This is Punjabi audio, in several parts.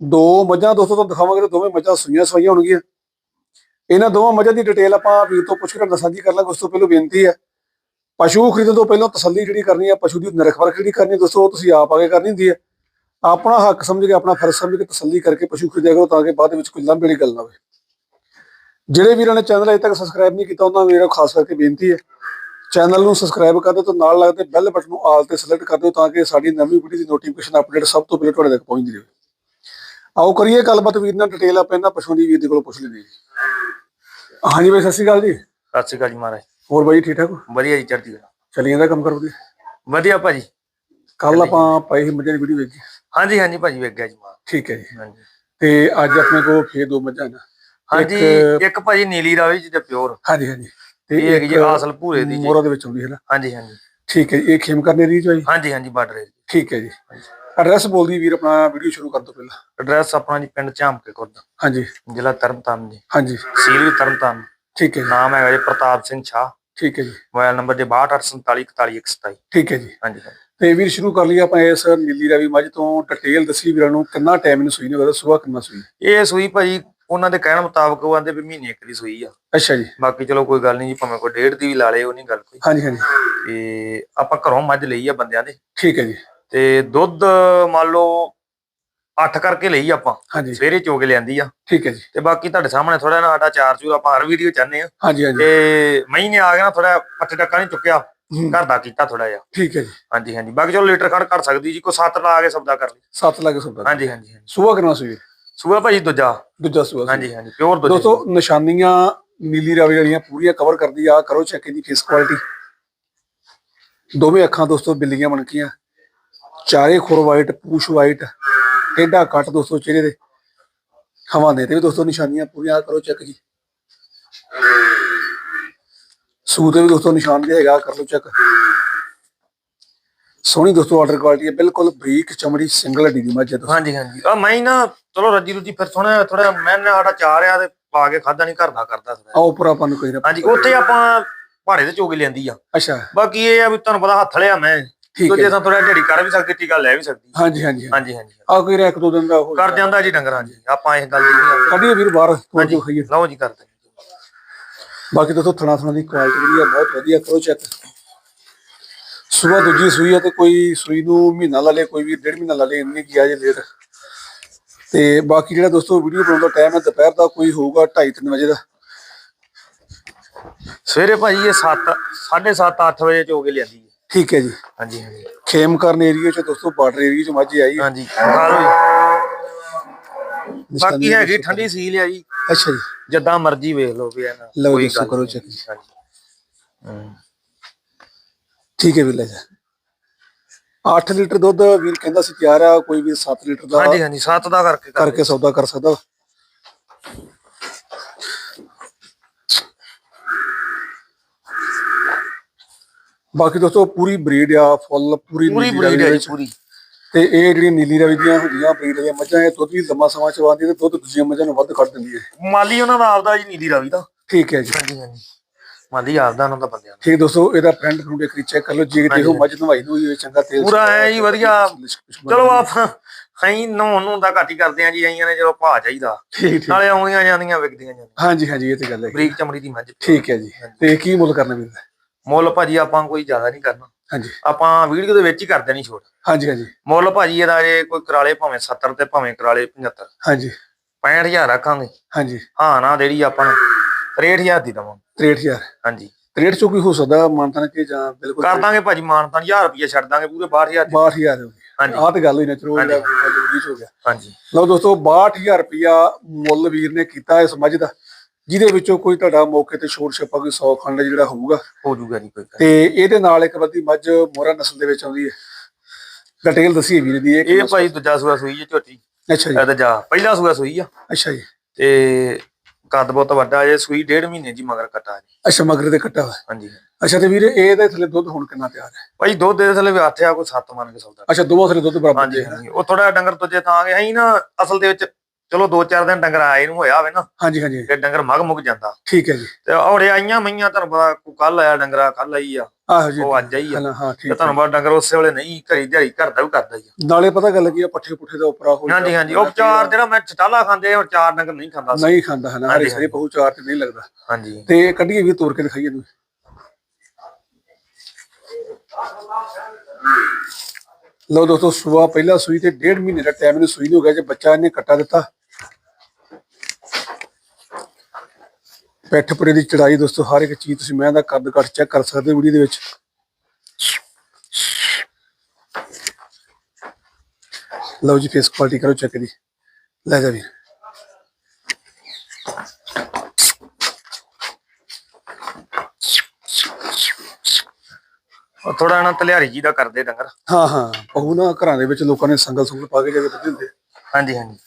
ਦੋ ਮੱਝਾਂ ਦੋਸਤੋ, ਤੁਹਾਨੂੰ ਦਿਖਾਵਾਂਗੇ ਤੇ ਦੋਵੇਂ ਮੱਝਾਂ ਸੂਈਆਂ ਸਵਾਈਆਂ ਹੋਣਗੀਆਂ। ਇਹਨਾਂ ਦੋਵਾਂ ਮੱਝਾਂ ਦੀ ਡਿਟੇਲ ਆਪਾਂ ਵੀਰ ਤੋਂ ਪੁੱਛ ਕੇ ਤੁਹਾਨੂੰ ਸਾਂਝੀ ਕਰ ਲਾਂਗੇ, ਉਸ ਤੋਂ ਪਹਿਲਾਂ ਬੇਨਤੀ ਹੈ, ਪਸ਼ੂ ਖਰੀਦਣ ਤੋਂ ਪਹਿਲਾਂ ਤਸੱਲੀ ਜਿਹੜੀ ਕਰਨੀ ਹੈ, ਪਸ਼ੂ ਦੀ ਨਿਰਖ ਪਰਖ ਜਿਹੜੀ ਕਰਨੀ ਹੈ, ਦੋਸਤੋ, ਉਹ ਤੁਸੀਂ ਆਪ ਆਗੇ ਕਰਨੀ ਹੁੰਦੀ ਹੈ। ਆਪਣਾ ਹੱਕ ਸਮਝ ਕੇ, ਆਪਣਾ ਫਰਜ਼ ਸਮਝ ਕੇ ਤਸੱਲੀ ਕਰਕੇ ਪਸ਼ੂ ਖਰੀਦਿਆ ਕਰੋ, ਤਾਂ ਕਿ ਬਾਅਦ ਵਿੱਚ ਕੋਈ ਲੰਬੇ ਵਾਲੀ ਗੱਲ ਨਾ ਹੋਵੇ। ਜਿਹੜੇ ਵੀਰਾਂ ਨੇ ਚੈਨਲ ਅਜੇ ਤੱਕ ਸਬਸਕ੍ਰਾਈਬ ਨਹੀਂ ਕੀਤਾ, ਉਹਨਾਂ ਮੇਰਾ ਖਾਸ ਕਰਕੇ ਬੇਨਤੀ ਹੈ, ਚੈਨਲ ਨੂੰ ਸਬਸਕ੍ਰਾਈਬ ਕਰ ਦਿਓ ਤੇ ਨਾਲ ਲੱਗਦੇ ਬੈਲ ਬਟਨ ਨੂੰ ਆਲ ਤੇ ਸਿਲੈਕਟ ਕਰ ਦਿਓ, ਤਾਂ ਕਿ ਸਾਡੀ ਨਵੀਂ ਵੀਡੀਓ ਦੀ ਨੋਟੀਫਿਕੇਸ਼ਨ ਅਪਡੇਟ ਸਭ ਤੋਂ ਪਹਿਲਾਂ ਤੁਹਾਡੇ ਤੱਕ ਪਹੁੰਚਦੀ ਰਹੇ। ਆਓ ਕਰੀਏ ਗੱਲਬਾਤ ਵੀਰ ਨਾਲ ਡਿਟੇਲ ਆਪਾਂ ਇਹਨਾਂ ਪਸ਼ੂਆਂ ਦੀ ਵੀਰ ਦੇ ਕੋਲੋਂ ਪੁੱਛ ਲੈਂਦੇ ਜੀ। ਹਾਂਜੀ ਬਾਈ ਸਤਿ ਸ਼੍ਰੀ ਅਕਾਲ ਜੀ। ਸਤਿ ਸ਼੍ਰੀ ਅਕਾਲ ਜੀ ਮਹਾਰਾਜ। ਹੋਰ ਬਾਈ ਠੀਕ ਠਾਕ ਹੋ? ਵਧੀਆ ਜੀ ਚੜ੍ਹਦੀ ਕਲਾ। ਚੱਲੀ ਜਾਂਦਾ ਕੰਮ ਕਰ ਵਧੀਆ ਭਾਜੀ। ਕੱਲ ਆਪਾਂ ਪਾਈ ਸੀ ਮੱਝਾਂ ਦੀ ਵੀਡੀਓ ਵੇਖੀ। ਹਾਂਜੀ ਹਾਂਜੀ ਭਾਜੀ ਵੇਖ ਗਿਆ ਜੀ ਮਾਂ ਠੀਕ ਹੈ ਜੀ। ਹਾਂਜੀ। ਤੇ ਅੱਜ ਆਪਣੇ ਕੋਲ ਫੇਰ ਦੋ ਮੱਝਾਂ ਨੇ। ਹਾਂਜੀ ਇੱਕ- ਇੱਕ ਭਾਜੀ ਨੀਲੀ ਰਾਵੀ ਜੀ ਤੇ ਪਿਓਰ। ਹਾਂਜੀ ਹਾਂਜੀ। ਤੇ ਇਹ ਹੈਗੀ ਜੀ ਆਸਲ ਭੂਰੇ ਦੀ ਜੀ। ਮੋਰਾ ਦੇ ਵਿੱਚ ਆਉਂਦੀ ਹੈ ਨਾ। ਹਾਂਜੀ ਹਾਂਜੀ। ਠੀਕ ਹੈ ਜੀ ਇਹ ਖੇਮ ਕਰਨੇ ਦੀ ਜੀ ਹਾਂਜੀ ਹਾਂਜੀ ਬਾਰਡਰ ਠੀਕ ਹੈ ਜੀ। ਐਡਰੈਸ ਬੋਲਦੀ ਵੀਰ ਆਪਣਾ ਵੀਡੀਓ ਸ਼ੁਰੂ ਕਰਨ ਤੋਂ ਪਹਿਲਾਂ। ਐਡਰੈਸ ਆਪਣਾ ਜੀ ਪਿੰਡ ਝਾਮਕੇ ਖੁਰਦ। ਹਾਂਜੀ। ਜ਼ਿਲ੍ਹਾ ਤਰਨਤਾਰਨ ਜੀ। ਹਾਂਜੀ। ਸੀਲ ਵੀ ਤਰਨਤਾਰਨ। ਠੀਕ ਹੈ ਜੀ। ਨਾਮ ਹੈਗਾ ਜੀ ਪ੍ਰਤਾਪ ਸਿੰਘ ਸ਼ਾਹ। ਠੀਕ ਹੈ ਜੀ। ਮੋਬਾਈਲ ਨੰਬਰ ਜੀ 6247414127 ਠੀਕ ਹੈ ਜੀ। ਹਾਂਜੀ। ਤੇ ਵੀਰ ਸ਼ੁਰੂ ਕਰ ਲਈ ਆਪਾਂ ਇਸ ਨੀਲੀ ਰਾਵੀ ਮੱਝ ਤੋਂ। ਡਿਟੇਲ ਦੱਸੀ ਵੀਰਾਂ ਨੂੰ ਕਿੰਨਾ ਟਾਈਮ ਇਹਨੂੰ ਸੂਈ ਨੇ ਉਹਦਾ ਸਵੇਰ ਕਿੰਨਾ ਸੂਈ? ਇਹ ਸੂਈ ਭਾਜੀ ਉਹਨਾਂ ਦੇ ਕਹਿਣ ਮੁਤਾਬਕ ਉਹ ਆਂਦੇ ਵੀ ਮਹੀਨੇ ਇੱਕ ਦੀ ਸੂਈ ਆ। ਅੱਛਾ ਜੀ। ਬਾਕੀ ਚਲੋ ਕੋਈ ਗੱਲ ਨਹੀਂ ਜੀ ਭਾਵੇਂ ਕੋਈ ਡੇਢ ਦੀ ਵੀ ਲਾ ਲੇ ਉਹ ਨਹੀਂ ਗੱਲ ਕੋਈ। ਹਾਂਜੀ ਹਾਂਜੀ। ਤੇ ਆਪਾਂ ਘਰੋਂ ਮੱਝ ਲਈ ਆ ਬੰਦਿਆਂ ਦੇ। ਠੀਕ ਹੈ ਜੀ। ਤੇ ਦੁੱਧ ਮੰਨ ਲਓ 8 ਕਰਕੇ ਲਈ ਆਪਾਂ ਹਾਂਜੀ। ਸਵੇਰੇ ਚੋ ਕੇ ਲਿਆਂਦੀ ਆ। ਠੀਕ ਹੈ ਜੀ। ਤੇ ਬਾਕੀ ਤੁਹਾਡੇ ਸਾਹਮਣੇ ਥੋੜਾ ਨਾ ਸਾਡਾ ਚਾਰ ਚੂਰ ਆਪਾਂ ਹਰ ਵੀਡੀਓ ਚਾਹੁੰਦੇ ਆ। ਹਾਂਜੀ ਹਾਂਜੀ। ਤੇ ਮਹੀਨੇ ਆ ਗਿਆ ਨਾ ਥੋੜਾ ਪੱਠੇ ਟੱਕਾ ਨਹੀਂ ਚੁੱਕਿਆ ਘਰ ਦਾ ਕੀਤਾ ਥੋੜਾ ਜਿਹਾ। ਠੀਕ ਹੈ ਜੀ। ਹਾਂਜੀ ਹਾਂਜੀ। ਬਾਕੀ ਚਲੋ ਲੀਟਰ ਖੜ ਕਰ ਸਕਦੀ ਜੀ ਕੋਈ ਸੱਤ ਲਾ ਆ ਕੇ ਸੌਦਾ ਕਰ ਲਈ। ਸੱਤ ਲੱਗ ਸੌਦਾ। ਹਾਂਜੀ ਹਾਂਜੀ ਹਾਂਜੀ। ਸਵੇਰ ਕਿੰਨਾ ਸੂਈ? ਸੂਆ ਭਾਜੀ ਦੂਜਾ। ਦੂਜਾ ਸੂਆ ਸੀ। ਹਾਂਜੀ ਹਾਂਜੀ ਪਿਓਰ ਦੂਜਾ ਦੋਸਤੋ ਨਿਸ਼ਾਨੀਆਂ ਨੀਲੀ ਰਾਵੀ ਵਾਲੀਆਂ ਪੂਰੀਆਂ ਕਵਰ ਕਰਦੀ ਆ। ਕਰੋ ਚੈੱਕ ਇਹਦੀ ਫੇਸ ਕੁਆਲਿਟੀ ਦੋਵੇਂ ਅੱਖਾਂ ਦੋਸਤੋ ਬਿੱਲੀਆਂ ਬਣਕੀਆਂ ਚਾਰੇ ਖੁਰ ਵਾਈਟ ਪੂਛ ਵਾਈਟ ਟੇਢਾ ਕੱਟ ਦੋਸਤੋ ਚਿਹਰੇ ਦੇ ਹਵਾਨੇ ਤੇ ਵੀ ਦੋਸਤੋ ਨਿਸ਼ਾਨੀਆਂ ਪੂਰੀਆਂ ਕਰੋ ਚੈੱਕ ਜੀ। ਸੂਤ ਤੇ ਵੀ ਦੋਸਤੋ ਨਿਸ਼ਾਨ ਦੇ ਹੈਗਾ ਕਰ ਲਓ ਚੈੱਕ ਸੋਹਣੀ ਦੋਸਤੋ ਆਰਡਰ ਕੁਆਲਿਟੀ ਹੈ ਬਿਲਕੁਲ ਬਰੀਕ ਚਮੜੀ ਸਿੰਗਲ ਹੱਡੀ ਦੀ ਮੱਝ ਹੈ ਦੋਸਤੋ। ਹਾਂਜੀ ਹਾਂਜੀ। ਆ ਮੈਂ ਨਾ ਚਲੋ ਰੱਜੀ ਰੁਜੀ ਫਿਰ ਸੋਹਣਾ ਥੋੜਾ ਮੈਂ ਨਾ ਸਾਡਾ ਚਾਰ ਆ ਤੇ ਪਾ ਕੇ ਖਾਦਾ ਨਹੀਂ ਘਰ ਦਾ ਕਰਦਾ ਥੋੜ੍ਹਾ। ਆਓ ਉੱਪਰ ਆਪਾਂ ਨੂੰ ਕੋਈ ਨਾ ਹਾਂਜੀ ਉੱਥੇ ਆਪਾਂ ਪਹਾੜੇ ਤੇ ਚੋਗੇ ਲਿਆਂਦੀ ਆ। ਅੱਛਾ। ਬਾਕੀ ਇਹ ਆ ਵੀ ਤੁਹਾਨੂੰ ਪਤਾ ਹੱਥ ਲਿਆ ਮੈਂ। ਠੀਕ ਤੇ ਹੈ ਜੇ ਤਾਂ ਥੋੜਾ ਢੇੜੀ ਕਰ ਵੀ ਸਕਦੀ ਟੀਕਾ ਲੈ ਵੀ ਸਕਦੀ। ਹਾਂਜੀ ਹਾਂਜੀ ਹਾਂਜੀ। ਹਾਂਜੀ ਆ ਕੋਈ ਇੱਕ ਦੋ ਦਿਨ ਦਾ ਹੋ ਕਰ ਜਾਂਦਾ ਜੀ ਡੰਗਰਾਂ ਜੀ ਆਪਾਂ ਇਸ ਗੱਲ ਦੀ ਨਹੀਂ। ਕੱਢੀਏ ਵੀਰ ਬਾਹਰ ਹੋਰ ਹਾਂਜੀ ਖਾਈਏ। ਲਓ ਜੀ ਕਰਦੇ ਬਾਕੀ ਦੋਸਤੋ ਥਣਾ ਥਣਾ ਦੀ ਕੁਆਲਿਟੀ ਜਿਹੜੀ ਆ ਬਹੁਤ ਵਧੀਆ ਕਰੋ ਚੈੱਕ ਸਵੇਰ ਦੂਜੀ ਸੂਈ ਆ ਤੇ ਕੋਈ ਸੂਈ ਨੂੰ ਮਹੀਨਾ ਲਾ ਲੇ ਕੋਈ ਵੀ ਡੇਢ ਮਹੀਨਾ ਲਾ ਲੇ ਇੰਨੀ ਕੀ ਆ ਜੇ ਲੇਟ ਤੇ ਬਾਕੀ ਜਿਹੜਾ ਦੋਸਤੋ ਵੀਡੀਓ ਬਣਾਉਣ ਦਾ ਟਾਈਮ ਹੈ ਦੁਪਹਿਰ ਦਾ ਕੋਈ ਹੋਊਗਾ 2:30 ਵਜੇ ਦਾ। ਸਵੇਰੇ ਭਾਜੀ ਇਹ 7 7:30 8 ਵਜੇ ਚੋ ਕੇ ਲਿਆਂਦੀ ਹੈ। ਠੀਕ ਹੈ ਜੀ। ਹਾਂਜੀ ਹਾਂਜੀ। ਖੇਮ ਕਰਨ ਏਰੀਆ ਚ ਦੋਸਤੋ ਬਾਰਡਰ ਏਰੀਆ ਚ ਮੱਝ ਆਈ। ਹੈ ਹਾਂਜੀ ਜੀ ਬਾਕੀ ਹੈਗੀ ਠੰਡੀ ਸੀਲ ਆ ਜੀ। ਅੱਛਾ ਜੀ। ਜਿੱਦਾਂ ਮਰਜ਼ੀ ਵੇਖ ਲਓ ਵੀ ਇਹਨਾਂ ਲਓ ਦੋਸਤੋ ਗੱਲ ਕਰੋ। ਚੈੱਕ ਹਾਂਜੀ। ਹਮ। ਠੀਕ ਹੈ ਵੀਰ ਲੈ ਜਾ। 8 ਲੀਟਰ ਦੁੱਧ ਵੀਰ ਕਹਿੰਦਾ ਸੀ ਤਿਆਰ ਆ ਕੋਈ ਵੀ 7 ਲੀਟਰ ਦਾ ਹਾਂਜੀ ਹਾਂਜੀ 7 ਦਾ ਕਰਕੇ ਕਰ ਕਰਕੇ ਸੌਦਾ ਕਰ ਸਕਦਾ। ਬਾਕੀ ਦੋਸਤੋ ਪੂਰੀ ਬਰੀਡ ਆ ਫੁੱਲ ਪੂਰੀ ਪੂਰੀ ਨੀਲੀ ਰਾਵੀ ਜੀ ਵਿੱਚ। ਪੂਰੀ। ਤੇ ਇਹ ਜਿਹੜੀ ਨੀਲੀ ਰਵੀ ਦੀਆਂ ਹੁੰਦੀਆਂ ਬਰੀਡ ਦੀਆਂ ਮੱਝਾਂ ਇਹ ਦੁੱਧ ਵੀ ਲੰਮਾ ਸਮਾਂ ਚਵਾਉਂਦੀ ਤੇ ਦੁੱਧ ਦੂਜੀਆਂ ਮੱਝਾਂ ਨੂੰ ਵੱਧ ਕੱਢ ਦਿੰਦੀ ਹੈ। ਮਾਲੀ ਉਹਨਾਂ ਦਾ ਆਪਦਾ ਜੀ ਨੀਲੀ ਰਾਵੀ ਦਾ। ਠੀਕ ਹੈ ਜੀ। ਹਾਂਜੀ ਹਾਂਜੀ। ਮਾਲੀ ਆਪਦਾ ਉਹਨਾਂ ਦਾ ਬੰਦਿਆਂ ਦਾ। ਠੀਕ ਦੋਸਤੋ ਇਹਦਾ ਪ੍ਰਿੰਟ ਨੂੰ ਇੱਕ ਚੈੱਕ ਕਰ ਲਓ ਜੇ ਦੇਖੋ ਮੱਝ ਨਵਾਈ ਨੂੰ ਹੋਈ ਚੰਗਾ ਤੇਲ ਪੂਰਾ ਐਂ ਜੀ ਵਧੀਆ। ਚਲੋ ਆਪਾਂ ਅਸੀਂ ਨਹਾਉਣ ਨੂੰ ਦਾ ਘੱਟ ਹੀ ਕਰਦੇ ਆ ਜੀ ਆਈਆਂ ਨੇ ਚਲੋ ਭਾਅ ਚਾਹੀਦਾ। ਠੀਕ ਠੀਕ। ਨਾਲੇ ਆਉਂਦੀਆਂ ਜਾਂਦੀਆਂ ਵਿਕਦੀਆਂ ਜਾਂਦੀਆਂ। ਹਾਂਜੀ ਹਾਂਜੀ ਇਹ ਤੇ ਗੱਲ ਹੈ। ਬਰੀਕ ਚਮੜੀ ਦੀ ਮੱਝ। ਠੀਕ ਹੈ ਜੀ। ਤੇ ਕੀ ਮੁੱਲ ਕਰਨਾ ਵੀਰ? ਮੁੱਲ ਭਾਜੀ ਆਪਾਂ ਕੋਈ ਜ਼ਿਆਦਾ ਨਹੀਂ ਕਰਨਾ। ਹਾਂਜੀ। ਆਪਾਂ ਵੀਡੀਓ ਦੇ ਵਿੱਚ ਹੀ ਕਰ ਦੇਣੀ ਛੋਟ। ਹਾਂਜੀ ਹਾਂਜੀ। ਮੁੱਲ ਭਾਜੀ ਇਹਦਾ ਜੇ ਕੋਈ ਕਰਾਲੇ ਭਾਵੇਂ 70 ਤੇ ਭਾਵੇਂ ਕਰਾਲੇ 75 ਹਾਂਜੀ। 65000 ਰੱਖਾਂਗੇ। ਹਾਂਜੀ। ਹਾਂ ਨਾ ਜਿਹੜੀ ਆਪਾਂ ਨੂੰ। 63000 ਦੀ ਦਵਾਂਗੇ। 63000 ਹਾਂਜੀ। 63 ਚੋਂ ਕੋਈ ਹੋ ਸਕਦਾ ਮਾਨਤਾਨ ਕਿ ਜਾਂ ਬਿਲਕੁਲ ਕਰ ਦਾਂਗੇ ਭਾਜੀ ਮਾਨ ਤਾਂ 1000 ਰੁਪਏ ਛੱਡ ਦਾਂਗੇ ਪੂਰੇ 62000 ਦੀ। 62000 ਹੋ ਗਿਆ ਹਾਂਜੀ। ਆਹ ਤੇ ਗੱਲ ਹੋਈ ਨਾ ਚਲੋ ਹੋ ਗਿਆ। ਹਾਂਜੀ। ਲਓ ਦੋਸਤੋ 62000 ਰੁਪਿਆ ਮੁੱਲ ਵੀਰ ਨੇ ਕੀਤਾ ਇਸ ਮੱਝ ਦਾ। ਜਿਹਦੇ ਵਿੱਚੋਂ ਕੋਈ ਤੁਹਾਡਾ ਮੌਕੇ ਤੇ ਛੋਟ ਛੱਪਾ ਕੋਈ 100 ਖੰਡ ਜਿਹੜਾ ਹੋਊਗਾ ਹੋ ਜੂਗਾ ਜੀ ਕੋਈ ਤੇ ਇਹਦੇ ਨਾਲ ਇੱਕ ਬੱਦੀ ਮੱਝ ਮੋਹਰਾ ਨਸਲ ਦੇ ਵਿੱਚ ਆਉਂਦੀ ਹੈ। ਡਿਟੇਲ ਦੱਸੀ ਵੀਰ ਦੀ ਨੀ। ਇਹ ਭਾਈ ਦੂਜਾ ਸੂਆ ਸੂਈ ਜੀ ਝੋਟੀ। ਅੱਛਾ ਜੀ। ਇਹ ਤੇ ਜਾ ਪਹਿਲਾ ਸੂਆ ਸੂਈ ਆ। ਅੱਛਾ ਜੀ। ਤੇ ਕੱਦ ਬਹੁਤ ਵੱਡਾ ਜੇ ਸੂਈ ਡੇਢ ਮਹੀਨੇ ਦੀ ਮਗਰ ਕਟਾ ਜੀ। ਅੱਛਾ ਮਗਰ ਦੇ ਕੱਟਾ ਹੋਇਆ। ਹਾਂਜੀ। ਅੱਛਾ ਤੇ ਵੀਰੇ ਇਹਦੇ ਥੱਲੇ ਦੁੱਧ ਹੁਣ ਕਿੰਨਾ ਤਿਆਰ ਹੈ? ਭਾਈ ਦੁੱਧ ਦੇ ਥੱਲੇ ਵੀ ਆ ਕੋਈ ਸੱਤ ਮੰਨ ਕੇ ਸੌਦਾ। ਅੱਛਾ ਦੋਵਾਂ ਥੱਲੇ ਦੁੱਧ ਬਰਾਬਰ ਹਾਂਜੀ ਦੇ ਹੈ। ਉਹ ਥੋੜਾ ਡੰਗਰ ਤੁਜੇ ਥਾਂ ਗਿਆ ਸੀ ਨਾ ਅਸਲ ਦੇ ਵਿੱਚ ਚਲੋ ਦੋ ਚਾਰ ਦਿਨ ਡੰਗਰ ਆਏ ਨੂੰ ਹੋਇਆ ਹੋਵੇ ਨਾ ਹਾਂਜੀ ਹਾਂਜੀ। ਤੇ ਡੰਗਰ ਮਗ ਮੁੱਕ ਜਾਂਦਾ। ਠੀਕ ਹੈ ਜੀ। ਤੇ ਔੜੇ ਆਈਆਂ ਮਈਆਂ ਤੁਹਾਨੂੰ ਪਤਾ ਕੋ ਕੱਲ ਆਇਆ ਡੰਗਰਾ ਕੱਲ ਆਈ ਆ। ਆਹੋ ਜੀ। ਉਹ ਅੱਜ ਆਈ ਆ। ਹਾਂ ਠੀਕ। ਤੁਹਾਨੂੰ ਪਤਾ ਡੰਗਰ ਉਸੇ ਵੇਲੇ ਨਹੀਂ ਘਰੀ ਦਿਹਾੜੀ ਕਰਦਾ ਵੀ ਕਰਦਾ ਹੀ ਆ। ਨਾਲੇ ਪਤਾ ਗੱਲ ਕੀ ਆ ਪੱਠੇ ਪੁੱਠੇ ਦਾ ਉਪਰਾ ਹੋ ਹਾਂਜੀ ਹਾਂਜੀ ਉਹ ਚਾਰ ਜਿਹੜਾ ਮੈਂ ਚਟਾਲਾ ਖਾਂਦੇ ਹੁਣ ਚਾਰ ਡੰਗਰ ਨਹੀਂ ਖਾਂਦਾ। ਨਹੀਂ ਖਾਂਦਾ ਹੈ ਨਾ ਹਰੇ ਹਾਂਜੀ, ਸਾਰੇ ਬਹੁ ਚਾਰ ਤੇ ਨਹੀਂ ਲੱਗਦਾ। ਹਾਂਜੀ। ਤੇ ਕੱਢੀਏ ਵੀ ਤੋੜ ਕੇ ਦਿਖਾਈਏ ਨੂੰ ਲਓ ਦੋਸਤੋ ਸੂਆ ਪਹਿਲਾ ਸੂਈ ਤੇ ਡੇਢ ਮਹੀਨੇ ਦਾ ਟਾਈਮ ਇਹਨੂੰ ਸੂਈ ਨੂੰ ਹੋ ਗਿਆ ਜੇ ਬੱਚਾ ਇਹਨੇ ਕੱਟਾ ਦਿੱਤਾ। ਪੈਠ ਪਰੇ ਦੀ ਚੜਾਈ ਦੋਸਤੋ ਹਰ ਇੱਕ ਚੀਜ਼ ਤੁਸੀਂ ਮੈਂ ਦਾ ਕੱਦ ਕੱਟ ਚੈੱਕ ਕਰ ਸਕਦੇ ਹੋ ਵੀਡੀਓ ਦੇ ਵਿੱਚ। ਲਓ ਜੀ ਫੇਸ ਕੁਆਲਿਟੀ ਕਰੋ ਚੈੱਕ ਦੀ ਲੈ ਜਾ ਵੀ ਉਹ ਥੋੜਾ ਨਾ ਤਲਿਆਰੀ ਜੀ ਦਾ ਕਰਦੇ ਡੰਗਰ। ਹਾਂ ਹਾਂ। ਉਹ ਨਾ ਘਰਾਂ ਦੇ ਵਿੱਚ ਲੋਕਾਂ ਨੇ ਸੰਗਲ ਸੰਗਲ ਪਾ ਕੇ ਜਦੋਂ ਦਿੰਦੇ ਹਾਂਜੀ ਹਾਂਜੀ।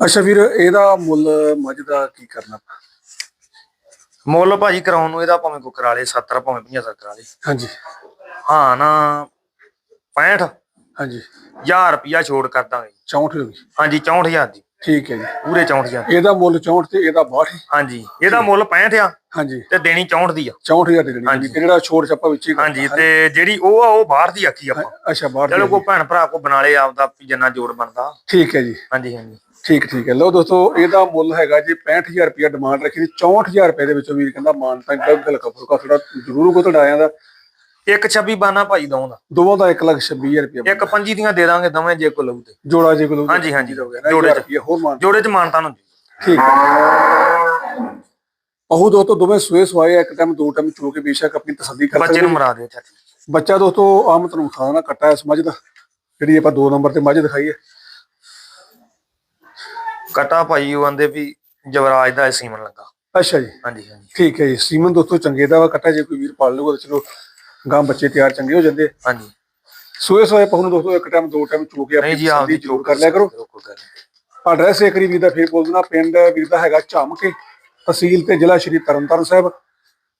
ਅੱਛਾ ਵੀਰ ਇਹਦਾ ਮੁੱਲ ਮੱਝ ਦਾ ਕੀ ਕਰਨਾ? ਮੁੱਲ ਭਾਜੀ ਕਰਾਉਣ ਨੂੰ ਇਹਦਾ ਭਾਵੇਂ ਕੋ ਕਰਾ ਲੇ 70 ਭਾਵੇਂ 75 ਕਰਾ ਲੇ। ਹਾਂਜੀ। ਹਾਂ ਨਾ 65 ਹਾਂਜੀ। ਹਜ਼ਾਰ ਰੁਪਿਆ ਛੋੜ ਕਰ ਦਾਂਗੇ। 64 ਹੋ ਗਈ। ਹਾਂਜੀ 64000 ਦੀ। ਠੀਕ ਹੈ ਜੀ। ਪੂਰੇ 64000 ਇਹਦਾ ਮੁੱਲ 64 ਤੇ ਇਹਦਾ 62 ਹਾਂਜੀ ਇਹਦਾ ਮੁੱਲ 65 ਆ ਹਾਂਜੀ। ਤੇ ਦੇਣੀ 64 ਦੀ ਆ। 64000 ਦੀ ਦੇਣੀ ਹਾਂਜੀ। ਤੇ ਜਿਹੜਾ ਛੋੜ ਛੱਪਾ ਵਿੱਚ ਹੀ। ਹਾਂਜੀ ਤੇ ਜਿਹੜੀ ਉਹ ਆ ਉਹ ਬਾਹਰ ਦੀ ਆਖੀ ਆਪਾਂ। ਅੱਛਾ ਬਾਹਰ ਚਲੋ ਕੋ ਭੈਣ ਭਰਾ ਕੋ ਬਣਾ ਲੇ ਆਪਦਾ ਜਿੰਨਾ ਜੋੜ ਬਣਦਾ। ਠੀਕ ਹੈ ਜੀ। ਹਾਂਜੀ ਹਾਂਜੀ। ਠੀਕ ਠੀਕ ਹੈ। ਲਓ ਦੋਸਤੋ ਇਹਦਾ ਮੁੱਲ ਹੈਗਾ ਜੀ 65000 ਰੁਪਇਆ ਡਿਮਾਂਡ ਰੱਖੀ ਦੀ 64000 ਰੁਪਏ ਦੇ ਵਿੱਚੋਂ ਵੀਰ ਕਹਿੰਦਾ ਮਾਨ ਤਾਂ ਡੱਗਲ ਕਫਰਕਾ ਥੋੜਾ ਜ਼ਰੂਰ ਕੋ ਤੁਹਾਡਾ ਦਾ। ਇੱਕ 26 ਬਾਨਾ ਭਾਈ ਦਊਂਦਾ ਦੋਵਾਂ ਦਾ 126000 ਰੁਪਇਆ ਇੱਕ ਪੰਜੀ ਦੀਆਂ ਦੇ ਦਾਂਗੇ ਦਵੇਂ ਜੇ ਕੋ ਲਊ ਤੇ। ਜੋੜਾ ਜੇ ਕੋਲ ਹਾਂਜੀ, ਹਾਂਜੀ। ਜੋੜੇ ਚ। ਹੋਰ ਮਾਨ। ਜੋੜੇ ਚ ਮਾਨਤਾ ਨੂੰ ਠੀਕ ਹੈ। ਉਹ ਦੋਸਤੋ ਦੋਵੇਂ ਸੂਏ ਸਵਾਏ ਇੱਕ ਟਾਈਮ ਦੋ ਟਾਈਮ ਚੋ ਕੇ ਬੇਸ਼ੱਕ ਆਪਣੀ ਤਸੱਲੀ ਕਰ ਬੱਚੇ ਨੂੰ ਹੋ। ਮਰਾ ਦਿਓ ਛੱਡ ਬੱਚਾ ਦੋਸਤੋ ਆਮ ਤੁਹਾਨੂੰ ਖਾਣਾ ਕੱਟਾ ਇਸ ਮੱਝ ਦਾ। ਜਿਹੜੀ ਆਪਾਂ ਦੋ ਨੰਬਰ ਤੇ ਮੱਝ ਦਿਖਾਈ ਹੈ। ਕਟਾ ਭਾਈ ਉਹ ਆਂਦੇ ਵੀ ਜਵਰਾਜ ਦਾ ਸੀਮਨ ਲੱਗਾ। ਅੱਛਾ ਜੀ। ਹਾਂਜੀ ਹਾਂਜੀ। ਠੀਕ ਹੈ ਜੀ। ਸੀਮਨ ਦੋਸਤੋ ਚੰਗੇ ਦਾ ਵਾ ਕੱਟਾ ਜੇ ਕੋਈ ਵੀਰ ਪਾਲ ਲੂਗਾ ਤਾਂ ਚਲੋ ਗਾਂ ਬੱਚੇ ਤਿਆਰ ਚੰਗੇ ਹੋ ਜਾਂਦੇ ਹਾਂਜੀ। ਸੂਏ ਸਵਾਏ ਪਹੁ ਨੂੰ ਦੋਸਤੋ ਇੱਕ ਟਾਈਮ ਦੋ ਟਾਈਮ ਚੋ ਕੇ ਨਹੀਂ ਜੀ ਆਪਦੀ ਕਰ ਲਿਆ ਕਰੋ। ਐਡਰੈਸ ਇੱਕ ਵਾਰੀ ਦਾ ਫੇਰ ਬੋਲ ਦੇਣਾ ਪਿੰਡ ਵੀਰ ਦਾ ਹੈਗਾ ਝਾਮਕੇ ਤਹਿਸੀਲ ਤੇ ਜ਼ਿਲ੍ਹਾ ਸ਼੍ਰੀ ਤਰਨਤਾਰਨ ਸਾਹਿਬ।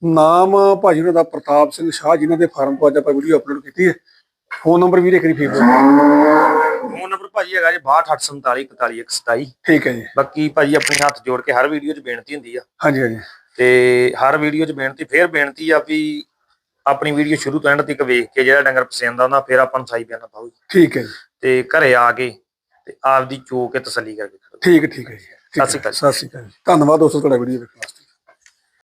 ਨਾਮ ਭਾਜੀ ਉਹਨਾਂ ਦਾ ਪ੍ਰਤਾਪ ਸਿੰਘ ਸ਼ਾਹ ਜਿਨ੍ਹਾਂ ਦੇ ਫਾਰਮ ਤੋਂ ਅੱਜ ਆਪਾਂ ਵੀਡੀਓ ਅਪਲੋਡ ਕੀਤੀ ਹੈ। ਫੋਨ ਨੰਬਰ ਵੀਰੇ ਇੱਕ ਵਾਰੀ ਫੇਰ ਬੋਲ। ਫੋਨ ਨੰਬਰ ਭਾਜੀ ਹੈਗਾ ਜੀ 6247 4127 ਠੀਕ ਹੈ ਜੀ। ਬਾਕੀ ਭਾਜੀ ਆਪਣੇ ਹੱਥ ਜੋੜ ਕੇ ਹਰ ਵੀਡੀਓ 'ਚ ਬੇਨਤੀ ਹੁੰਦੀ ਆ। ਹਾਂਜੀ ਹਾਂਜੀ। ਤੇ ਹਰ ਵੀਡੀਓ 'ਚ ਬੇਨਤੀ ਫੇਰ ਬੇਨਤੀ ਆ ਵੀ ਆਪਣੀ ਵੀਡੀਓ ਸ਼ੁਰੂ ਤੋਂ ਐਂਡ ਤੱਕ ਵੇਖ ਕੇ ਜਿਹੜਾ ਡੰਗਰ ਪਸੰਦ ਆਉਂਦਾ ਫਿਰ ਆਪਾਂ ਨੂੰ ਸਾਈ ਬਿਆਨਾ ਪਾਓ ਠੀਕ ਹੈ ਜੀ। ਤੇ ਘਰੇ ਆ ਕੇ ਤੇ ਆਪਦੀ ਚੋ ਕੇ ਤਸੱਲੀ ਕਰਕੇ ਠੀਕ ਠੀਕ ਹੈ ਜੀ। ਸਤਿ ਸ਼੍ਰੀ ਅਕਾਲ। ਸਤਿ ਸ਼੍ਰੀ ਅਕਾਲ। ਧੰਨਵਾਦ ਦੋਸਤੋ ਤੁਹਾਡਾ ਵੀਡੀਓ ਵੇਖਣ ਵਾਸਤੇ।